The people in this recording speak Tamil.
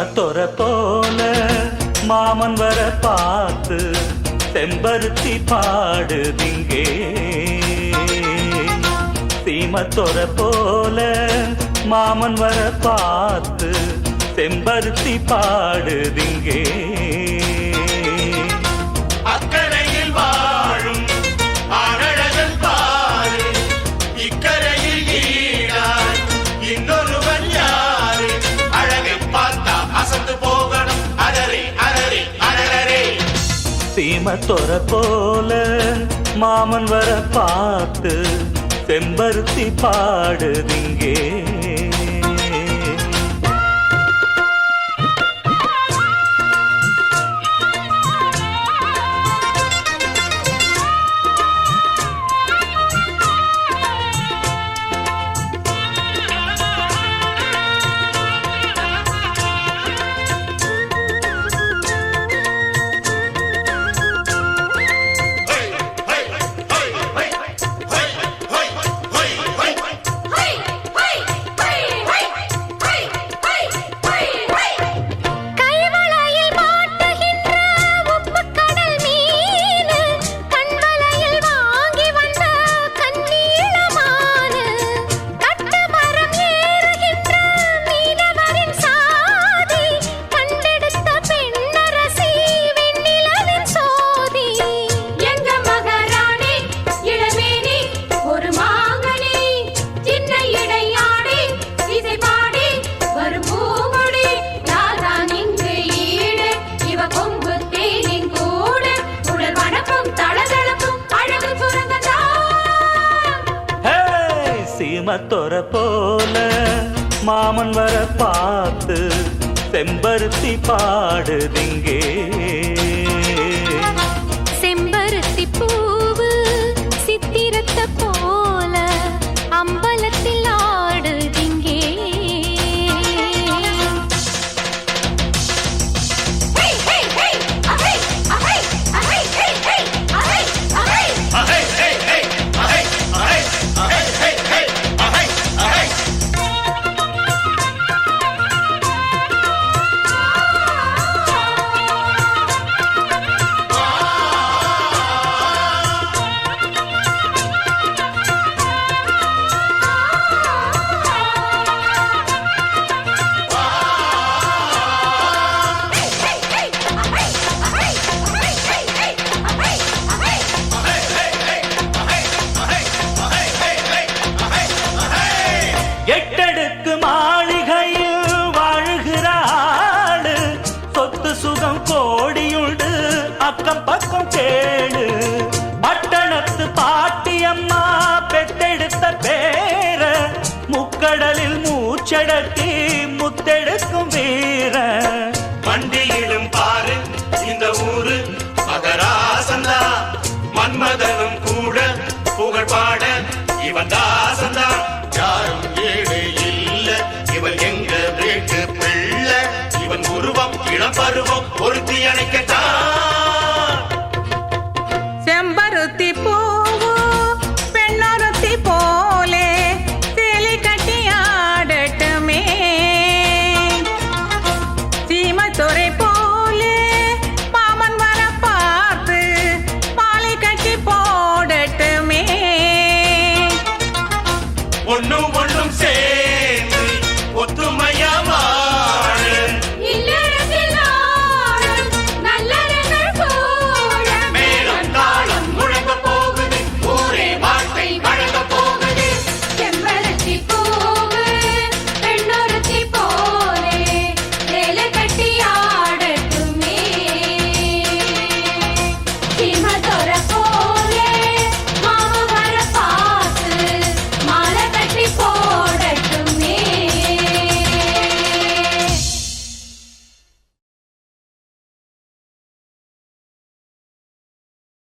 மத்தொர போல மாமன் வர பார்த்து செம்பருத்தி பாடுதிங்கே சீமத்தொர போல மாமன் வர பார்த்து செம்பருத்தி பாடுதிங்கே மணிமத்தொர போல மாமன் வர பார்த்து செம்பருத்தி பாடுதிங்கே. மத்தொர போல மாமன் வர பார்த்து செம்பருத்தி பாடுதிங்கே. எடுத்த பேர முக்கடலில் மூச்சடக்கி முத்தெடுக்கும் வீர. வண்டியிலும் பாரு இந்த ஊரு மகராசந்தா மன்மதனும் கூட புகழ் பாட இவன் தாசந்தா. யாரும் ஏழு இல்ல இவன் எங்க வீட்டு பிள்ளை. இவன் உருவம் இளம் பருவம் பொருத்தி அணைக்க